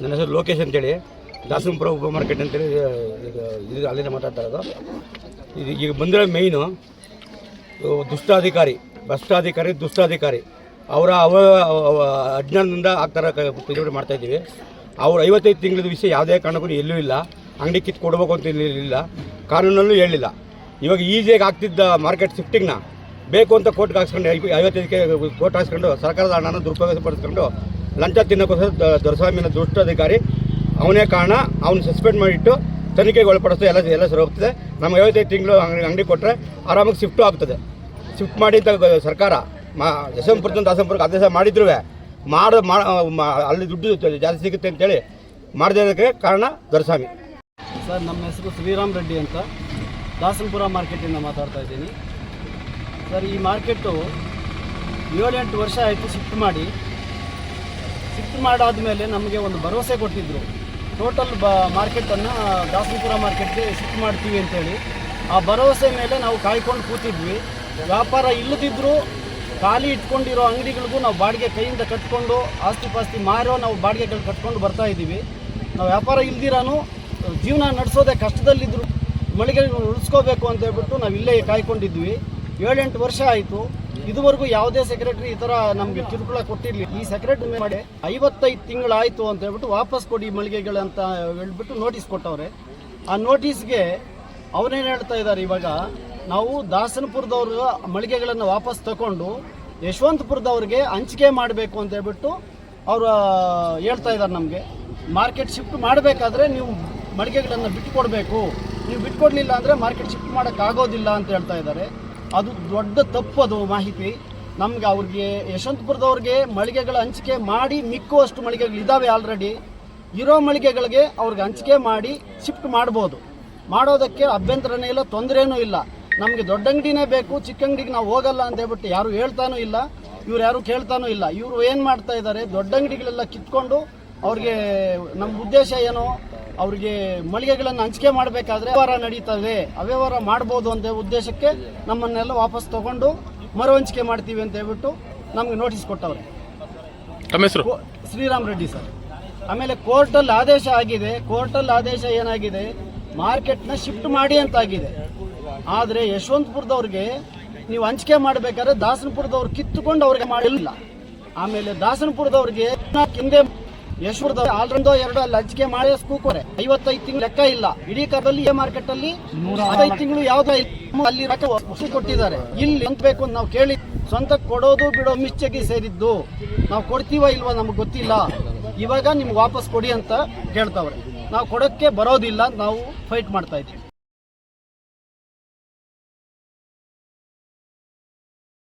ನನ್ನ ಹೆಸರು ಲೋಕೇಶ್ ಅಂತೇಳಿ. ದಾಸಂಪುರ ಉಪ ಮಾರ್ಕೆಟ್ ಅಂತೇಳಿ, ಇದು ಅಲ್ಲಿಂದ ಮಾತಾಡ್ತಾ ಇರೋದು. ಇದು ಈಗ ಬಂದಿರೋ ಮೇಯ್ನು ದುಷ್ಟಾಧಿಕಾರಿ, ಭ್ರಷ್ಟಾಧಿಕಾರಿ, ದುಷ್ಟಾಧಿಕಾರಿ. ಅವರ ಅವ ಅಜ್ಞಾನದಿಂದ ಆ ಥರ ಮಾಡ್ತಾಯಿದ್ದೀವಿ ತಿಳುವಳಿ ಮಾಡ್ತಾ ಇದ್ದೀವಿ. ಅವ್ರು ಐವತ್ತೈದು ತಿಂಗಳದ ವಿಷಯ ಯಾವುದೇ ಕಾರಣಕ್ಕೂ ಎಲ್ಲೂ ಇಲ್ಲ. ಅಂಗಡಿ ಕಿತ್ತು ಕೊಡಬೇಕು ಅಂತ ಇಲ್ಲ. ಕಾನೂನಲ್ಲೂ ಹೇಳಿಲ್ಲ. ಇವಾಗ ಈಸಿಯಾಗಿ ಆಗ್ತಿದ್ದ ಮಾರ್ಕೆಟ್ ಶಿಫ್ಟಿಂಗ್ನ ಬೇಕು ಅಂತ ಕೋರ್ಟ್ಗೆ ಹಾಕ್ಸ್ಕೊಂಡು ಐವತ್ತೈದಕ್ಕೆ ಕೋರ್ಟ್ ಹಾಕ್ಸ್ಕೊಂಡು ಸರ್ಕಾರದ ಹಣನ ದುರುಪಯೋಗಪಡಿಸ್ಕೊಂಡು ಲಂಚ ತಿನ್ನೋಕ್ಕೋಸ್ಕರ ದೊರಸ್ವಾಮಿನ ದುಷ್ಟ ಅಧಿಕಾರಿ. ಅವನೇ ಕಾರಣ, ಅವ್ನು ಸಸ್ಪೆಂಡ್ ಮಾಡಿಟ್ಟು ತನಿಖೆಗೆ ಒಳಪಡಿಸ್ತು ಎಲ್ಲ ಎಲ್ಲ ಸರಿ ಹೋಗ್ತದೆ. ನಮ್ಗೆ ಐವತ್ತೈದು ತಿಂಗಳು ಅಂಗಡಿ ಅಂಗಡಿ ಕೊಟ್ಟರೆ ಆರಾಮಾಗಿ ಶಿಫ್ಟು ಆಗ್ತದೆ. ಶಿಫ್ಟ್ ಮಾಡಿ ಸರ್ಕಾರ, ಮಾ, ಯಶವಂತಪುರದಿಂದ ದಾಸಂಪುರಕ್ಕೆ ಆದೇಶ ಮಾಡಿದ್ರು ಮಾಡ ಅಲ್ಲಿ ದುಡ್ಡು ಜಾಸ್ತಿ ಸಿಗುತ್ತೆ ಅಂತೇಳಿ ಮಾಡಿದಕ್ಕೆ ಕಾರಣ ದೊರಸ್ವಾಮಿ. ಸರ್, ನಮ್ಮ ಹೆಸರು ಶ್ರೀರಾಮ್ ರೆಡ್ಡಿ ಅಂತ. ದಾಸನಪುರ ಮಾರ್ಕೆಟಿಂದ ಮಾತಾಡ್ತಾ ಇದ್ದೀನಿ. ಸರ್, ಈ ಮಾರ್ಕೆಟು ಏಳೆಂಟು ವರ್ಷ ಆಯಿತು ಶಿಫ್ಟ್ ಮಾಡಿ. ಶಿಫ್ಟ್ ಮಾಡಾದ್ಮೇಲೆ ನಮಗೆ ಒಂದು ಭರವಸೆ ಕೊಟ್ಟಿದ್ದರು ಟೋಟಲ್ ಬ ಮಾರ್ಕೆಟನ್ನು ದಾಸನಪುರ ಮಾರ್ಕೆಟ್ಗೆ ಶಿಫ್ಟ್ ಮಾಡ್ತೀವಿ ಅಂತೇಳಿ ಆ ಭರವಸೆ ಮೇಲೆ ನಾವು ಕಾಯ್ಕೊಂಡು ಕೂತಿದ್ವಿ. ವ್ಯಾಪಾರ ಇಲ್ಲದಿದ್ದರೂ ಖಾಲಿ ಇಟ್ಕೊಂಡಿರೋ ಅಂಗಡಿಗಳಿಗೂ ನಾವು ಬಾಡಿಗೆ ಕೈಯಿಂದ ಕಟ್ಕೊಂಡು ಆಸ್ತಿ ಪಾಸ್ತಿ ಮಾರೋ ನಾವು ಬಾಡಿಗೆಗಳು ಕಟ್ಕೊಂಡು ಬರ್ತಾ ಇದ್ದೀವಿ. ನಾವು ವ್ಯಾಪಾರ ಇಲ್ದಿರಾನು, ಜೀವನ ನಡೆಸೋದೇ ಕಷ್ಟದಲ್ಲಿದ್ದರು ಮಳಿಗೆಗಳು ಉಳಿಸ್ಕೋಬೇಕು ಅಂತ ಹೇಳ್ಬಿಟ್ಟು ನಾವು ಇಲ್ಲೇ ಕಾಯ್ಕೊಂಡಿದ್ವಿ. ಏಳೆಂಟು ವರ್ಷ ಆಯಿತು. ಇದುವರೆಗೂ ಯಾವುದೇ ಸೆಕ್ರೆಟರಿ ಈ ಥರ ನಮಗೆ ಕಿರುಕುಳ ಕೊಟ್ಟಿರಲಿಲ್ಲ ಈ ಸೆಕ್ರೆಟರಿ ಮಾಡಿ ಐವತ್ತೈದು ತಿಂಗಳಾಯಿತು ಅಂತ ಹೇಳ್ಬಿಟ್ಟು ವಾಪಸ್ ಕೊಡಿ ಮಳಿಗೆಗಳು ಅಂತ ಹೇಳ್ಬಿಟ್ಟು ನೋಟಿಸ್ ಕೊಟ್ಟವ್ರೆ. ಆ ನೋಟಿಸ್ಗೆ ಅವರೇನು ಹೇಳ್ತಾ ಇದ್ದಾರೆ ಇವಾಗ, ನಾವು ದಾಸನಪುರದವ್ರ ಮಳಿಗೆಗಳನ್ನು ವಾಪಸ್ ತಗೊಂಡು ಯಶವಂತಪುರದವ್ರಿಗೆ ಹಂಚಿಕೆ ಮಾಡಬೇಕು ಅಂತ ಹೇಳ್ಬಿಟ್ಟು ಅವರು ಹೇಳ್ತಾ ಇದ್ದಾರೆ ನಮಗೆ. ಮಾರ್ಕೆಟ್ ಶಿಫ್ಟ್ ಮಾಡಬೇಕಾದ್ರೆ ನೀವು ಮಳಿಗೆಗಳನ್ನು ಬಿಟ್ಟು ಕೊಡಬೇಕು. ನೀವು ಬಿಟ್ಕೊಡ್ಲಿಲ್ಲ ಅಂದರೆ ಮಾರ್ಕೆಟ್ ಶಿಫ್ಟ್ ಮಾಡೋಕ್ಕಾಗೋದಿಲ್ಲ ಅಂತ ಹೇಳ್ತಾ ಇದ್ದಾರೆ ಅದು ದೊಡ್ಡ ತಪ್ಪು ಅದು ಮಾಹಿತಿ. ನಮ್ಗೆ ಅವ್ರಿಗೆ ಯಶವಂತಪುರದವ್ರಿಗೆ ಮಳಿಗೆಗಳ ಹಂಚಿಕೆ ಮಾಡಿ ಮಿಕ್ಕುವಷ್ಟು ಮಳಿಗೆಗಳು ಇದ್ದಾವೆ ಆಲ್ರೆಡಿ ಇರೋ ಮಳಿಗೆಗಳಿಗೆ ಅವ್ರಿಗೆ ಹಂಚಿಕೆ ಮಾಡಿ ಶಿಫ್ಟ್ ಮಾಡ್ಬೋದು. ಮಾಡೋದಕ್ಕೆ ಅಭ್ಯಂತರನೇ ಇಲ್ಲ, ತೊಂದರೆನೂ ಇಲ್ಲ. ನಮಗೆ ದೊಡ್ಡ ಅಂಗಡಿನೇ ಬೇಕು, ಚಿಕ್ಕ ಅಂಗಡಿಗೆ ನಾವು ಹೋಗಲ್ಲ ಅಂತ ಹೇಳ್ಬಿಟ್ಟು ಯಾರು ಹೇಳ್ತಾನೂ ಇಲ್ಲ, ಇವ್ರು ಯಾರು ಕೇಳ್ತಾನೂ ಇಲ್ಲ. ಇವರು ಏನು ಮಾಡ್ತಾ ಇದ್ದಾರೆ, ದೊಡ್ಡ ಅಂಗಡಿಗಳೆಲ್ಲ ಕಿತ್ಕೊಂಡು ಅವ್ರಿಗೆ ನಮ್ಮ ಉದ್ದೇಶ ಏನು? ಅವ್ರಿಗೆ ಮಳಿಗೆಗಳನ್ನು ಹಂಚಿಕೆ ಮಾಡಬೇಕಾದ್ರೆ ವ್ಯವಹಾರ ನಡೀತದೆ. ಅವ್ಯವಹಾರ ಮಾಡ್ಬೋದು ಅಂತ ಉದ್ದೇಶಕ್ಕೆ ನಮ್ಮನ್ನೆಲ್ಲ ವಾಪಸ್ ತಗೊಂಡು ಮರು ಹಂಚಿಕೆ ಮಾಡ್ತೀವಿ ಅಂತ ಹೇಳ್ಬಿಟ್ಟು ನಮ್ಗೆ ನೋಟಿಸ್ ಕೊಟ್ಟವ್ರೆ. ತಮ್ಮ ಹೆಸರು? ಶ್ರೀರಾಮ್ ರೆಡ್ಡಿ ಸರ್. ಆಮೇಲೆ ಕೋರ್ಟಲ್ಲಿ ಆದೇಶ ಆಗಿದೆ. ಕೋರ್ಟಲ್ಲಿ ಆದೇಶ ಏನಾಗಿದೆ? ಮಾರ್ಕೆಟ್ನ ಶಿಫ್ಟ್ ಮಾಡಿ ಅಂತ ಆಗಿದೆ ಆದರೆ ಯಶವಂತಪುರದವ್ರಿಗೆ ನೀವು ಹಂಚಿಕೆ ಮಾಡಬೇಕಾದ್ರೆ ದಾಸನಪುರದವ್ರು ಕಿತ್ತುಕೊಂಡು ಅವ್ರಿಗೆ ಮಾಡಿಲ್ಲ. ಆಮೇಲೆ ದಾಸನಪುರದವ್ರಿಗೆ ಹಿಂದೆ ಯಶವಂತಪುರದ ಆಲ್ರೆಂಡೋ ಎರಡು ಅಲ್ಲಿ ಹಂಚಿಕೆ ಮಾಡಿ ಕೂಕೋರೆ ಐವತ್ತೈದು ತಿಂಗಳು ಲೆಕ್ಕ ಇಲ್ಲ. ಇಡೀ ಕಾಲದಲ್ಲಿ ಎ ಮಾರ್ಕೆಟ್ ಅಲ್ಲಿ ಐದು ತಿಂಗಳು ಯಾವ್ದೋ ಅಲ್ಲಿ ವಸೂಲಿ ಕೊಟ್ಟಿದ್ದಾರೆ. ಇಲ್ಲಿ ಅಂತ ಬೇಕು ಅಂತ ನಾವು ಕೇಳಿ. ಸ್ವಂತ ಕೊಡೋದು ಬಿಡೋ ಮಿಚ್ಚಗೆ ಸೇರಿದ್ದು. ನಾವು ಕೊಡ್ತೀವ ಇಲ್ವಾ ನಮ್ಗೆ ಗೊತ್ತಿಲ್ಲ. ಇವಾಗ ನಿಮ್ಗೆ ವಾಪಸ್ ಕೊಡಿ ಅಂತ ಕೇಳ್ತಾವ್ರೆ. ನಾವು ಕೊಡೋಕ್ಕೆ ಬರೋದಿಲ್ಲ ನಾವು ಫೈಟ್ ಮಾಡ್ತಾ ಇದ್ದೀವಿ.